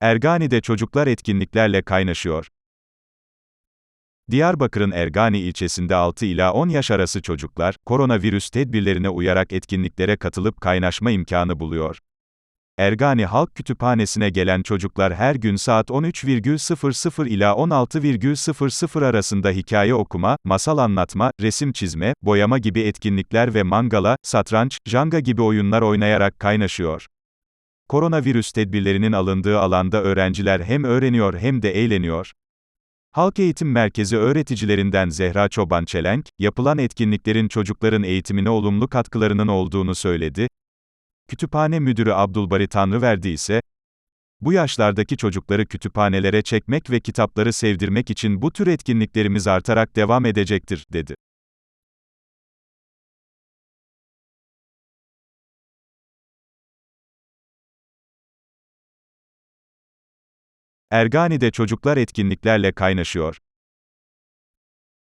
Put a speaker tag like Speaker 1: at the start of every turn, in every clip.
Speaker 1: Ergani'de çocuklar etkinliklerle kaynaşıyor. Diyarbakır'ın Ergani ilçesinde 6 ila 10 yaş arası çocuklar, koronavirüs tedbirlerine uyarak etkinliklere katılıp kaynaşma imkanı buluyor. Ergani Halk Kütüphanesi'ne gelen çocuklar her gün saat 13,00 ila 16,00 arasında hikaye okuma, masal anlatma, resim çizme, boyama gibi etkinlikler ve mangala, satranç, janga gibi oyunlar oynayarak kaynaşıyor. Koronavirüs tedbirlerinin alındığı alanda öğrenciler hem öğreniyor hem de eğleniyor. Halk Eğitim Merkezi öğreticilerinden Zehra Çoban Çelenk, yapılan etkinliklerin çocukların eğitimine olumlu katkılarının olduğunu söyledi. Kütüphane Müdürü Abdulbari Tanrıverdi ise, bu yaşlardaki çocukları kütüphanelere çekmek ve kitapları sevdirmek için bu tür etkinliklerimiz artarak devam edecektir, dedi. Ergani'de çocuklar etkinliklerle kaynaşıyor.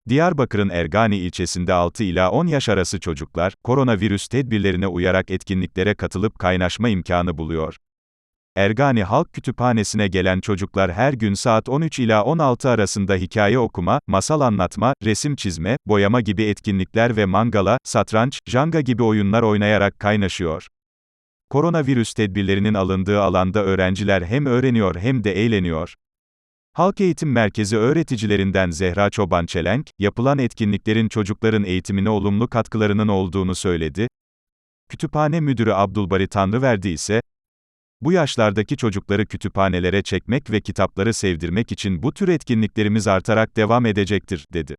Speaker 1: Diyarbakır'ın Ergani ilçesinde 6 ila 10 yaş arası çocuklar, koronavirüs tedbirlerine uyarak etkinliklere katılıp kaynaşma imkanı buluyor. Ergani Halk Kütüphanesi'ne gelen çocuklar her gün saat 13 ila 16 arasında hikaye okuma, masal anlatma, resim çizme, boyama gibi etkinlikler ve mangala, satranç, janga gibi oyunlar oynayarak kaynaşıyor. Koronavirüs tedbirlerinin alındığı alanda öğrenciler hem öğreniyor hem de eğleniyor. Halk Eğitim Merkezi öğreticilerinden Zehra Çoban Çelenk, yapılan etkinliklerin çocukların eğitimine olumlu katkılarının olduğunu söyledi. Kütüphane Müdürü Abdulbari Tanrıverdi ise, bu yaşlardaki çocukları kütüphanelere çekmek ve kitapları sevdirmek için bu tür etkinliklerimiz artarak devam edecektir, dedi.